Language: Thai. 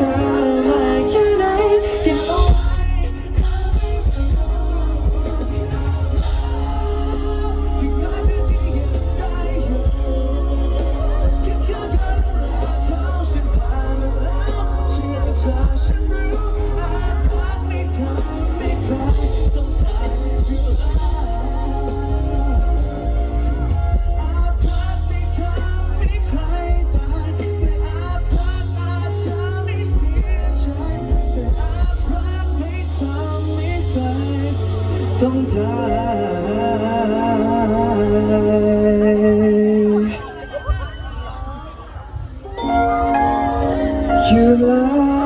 sun. ต้องตายอยู่แล้ว